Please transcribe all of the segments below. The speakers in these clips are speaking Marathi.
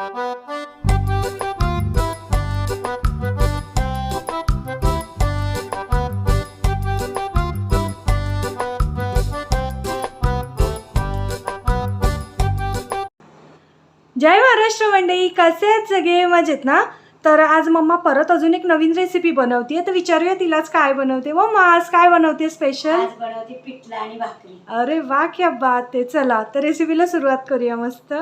जय महाराष्ट्र मंडळी कसे आहेत सगळे? मजेत ना? तर आज मम्मा परत अजून एक नवीन रेसिपी बनवते तर विचारूया तिलाच काय बनवते. मम्मा आज काय बनवते स्पेशल आज बनवते पिठलं आणि भाकरी. अरे वा क्या बात आहे. चला तर रेसिपीला सुरुवात करूया मस्त.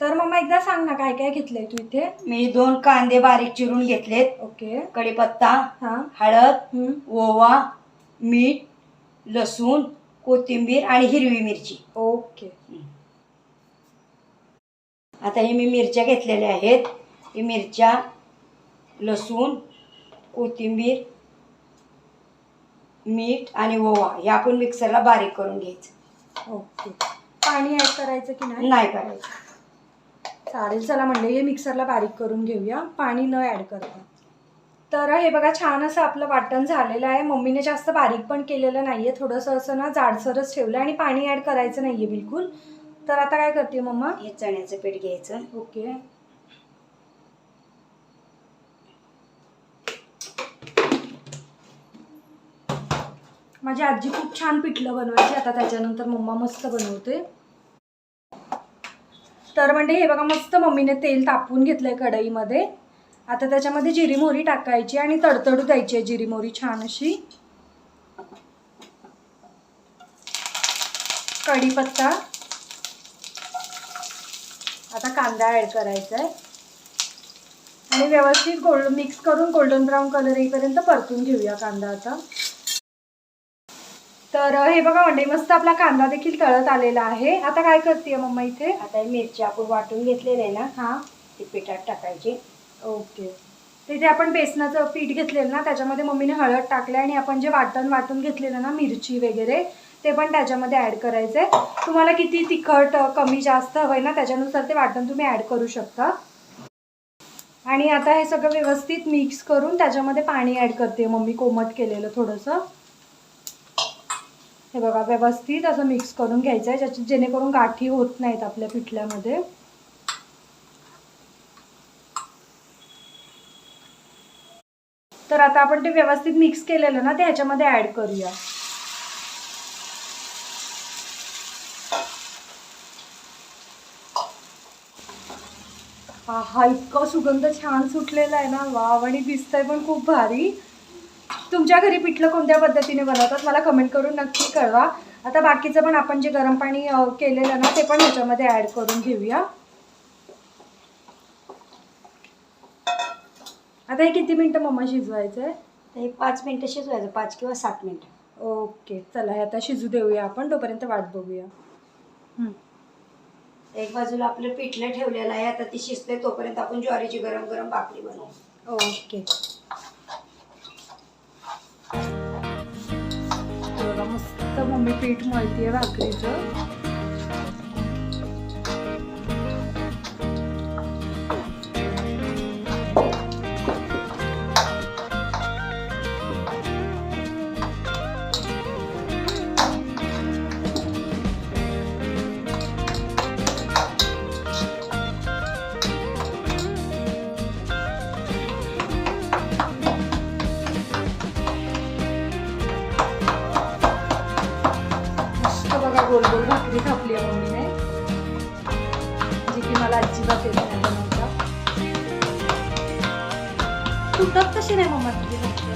तर मम्मा एकदा सांग ना काय काय घेतलंय तू इथे? मी दोन कांदे बारीक चिरून घेतलेत. ओके. कढीपत्ता हा. हळद हम्म. ओवा मीठ लसूण कोथिंबीर आणि हिरवी मिरची. ओके. आता हे मी मिरच्या घेतलेल्या आहेत. ही मिरच्या लसूण कोथिंबीर मीठ आणि ओवा. हे आपण मिक्सरला बारीक करून घ्यायचं. ओके. पाणी ऍड करायचं की नाही? नाही करायचं. चालेल चला म्हणले हे मिक्सरला बारीक करून घेऊया. पाणी न ॲड करता. तर हे बघा छान असं आपलं वाटण झालेलं आहे. मम्मीने जास्त बारीक पण केलेलं नाही आहे थोडंसं असं ना जाडसरच ठेवलं आणि पाणी ॲड करायचं नाही आहे बिलकुल. तर आता काय करते मम्मा? हे चण्याचं पीठ घ्यायचं. ओके. माझी आजी खूप छान पिठलं बनवायची. आता त्याच्यानंतर मम्मा मस्त बनवते. तर म्हणजे हे बघा मस्त मम्मीने तेल तापवून घेतलंय कढईमध्ये. आता त्याच्यामध्ये जिरी मोहरी टाकायची आणि तडतडू द्यायची आहे जिरी मोहरी छान अशी. कढीपत्ता. आता कांदा ॲड करायचा आहे आणि व्यवस्थित गोल्ड मिक्स करून गोल्डन ब्राऊन कलर येईपर्यंत परतून घेऊया कांदा आता. तर हे बघा मंडई मस्त आपला कांदा देखील तळत आलेला आहे. आता काय करते मम्मा इथे? आता ही मिरची आपण वाटून घेतलेली आहे ना हां. ती पिठात टाकायची. ओके. तिथे आपण बेसनाचं पीठ घेतलेलं ना त्याच्यामध्ये मम्मीने हळद टाकले आणि आपण जे वाटण वाटून घेतलेलं ना मिरची वगैरे ते पण त्याच्यामध्ये ॲड करायचं आहे तुम्हाला किती तिखट कमी जास्त हवं आहे ना त्याच्यानुसार ते वाटण तुम्ही ॲड करू शकता. आणि आता हे सगळं व्यवस्थित मिक्स करून त्याच्यामध्ये पाणी ॲड करते मम्मी कोमट केलेलं थोडंसं. हे बघा व्यवस्थित असं मिक्स करून घ्यायचं आहे ज्याची जेणेकरून गाठी होत नाहीत आपल्या पिठल्यामध्ये. तर आता आपण ते व्यवस्थित मिक्स केलेलं ना ते ह्याच्यामध्ये ॲड करूया. हा हा इतका सुगंध छान सुटलेला आहे ना. वाव आणि दिसतंय पण खूप भारी. तुमच्या घरी पिठलं कोणत्या पद्धतीने बनवतात मला कमेंट करून नक्की कळवा. आता बाकीचं पण आपण जे गरम पाणी केलेलं ना ते पण ह्याच्यामध्ये ॲड करून घेऊया. आता हे किती मिनटं मम्मा शिजवायचं आहे तर हे पाच मिनटं शिजवायचं पाच किंवा सात मिनटं. ओके चला हे आता शिजू देऊया आपण तोपर्यंत वाट बघूया. हं. एक बाजूला आपलं पिठलं ठेवलेलं आहे आता ती शिजते तोपर्यंत आपण ज्वारीची गरम गरम भाकरी बनवू. ओके. मस्त मम्मी पीठ मळतीये भाकरीचं. गोल गोल भाकरी थापली आहे मम्मीने जी की मला अजिबात येत नाही बनवता तुटत कशी नाही मम्मा तुझी भाकरी?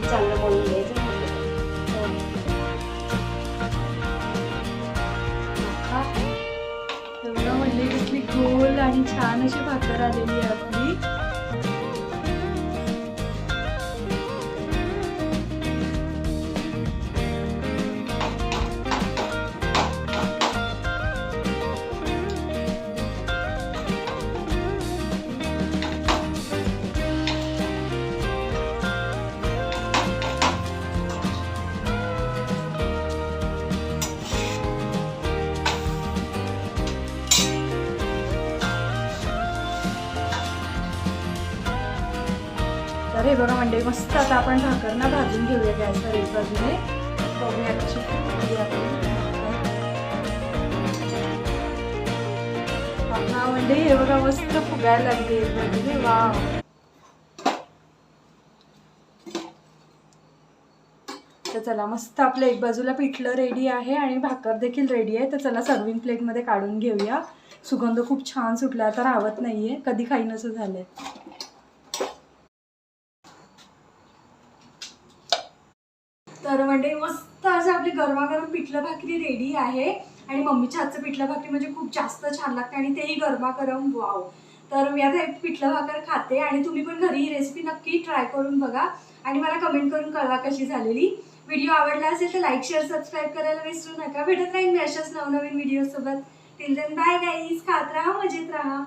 चांगलं मळून घ्यायचं. एवढं म्हणले कसली गोल आणि छान अशी भाकर आलेली आहे तर हे बघा मंडळी मस्त आता आपण भाकरना भाजून घेऊया गॅसवर एक बाजूने. बघूया कशी हा म्हणजे हे बघा मस्त फुगायला लागली एक बाजूने. वा तर चला मस्त आपलं एक बाजूला पिठलं रेडी आहे आणि भाकर देखील रेडी आहे. तर चला सर्विंग प्लेटमध्ये काढून घेऊया. सुगंध खूप छान सुटला आता राहत आहे कधी खाईन असं आहे तर म्हणजे मस्त असं आपली गरमागरम पिठलं भाकरी रेडी आहे. आणि मम्मीच्या हातचं पिठलं भाकरी म्हणजे खूप जास्त छान लागते आणि तेही गरमागरम वाव तर मी आता एक पिठलं भाकर खाते आणि तुम्ही पण घरी ही रेसिपी नक्की ट्राय करून बघा. आणि मला कमेंट करून कळवा कशी झालेली. व्हिडिओ आवडला असेल तर लाईक शेअर सबस्क्राईब करायला विसरू नका. भेटत राहील मी अशाच नवनवीन व्हिडिओसोबत टिल देन बाय गाईज खात राहा मजेत राहा.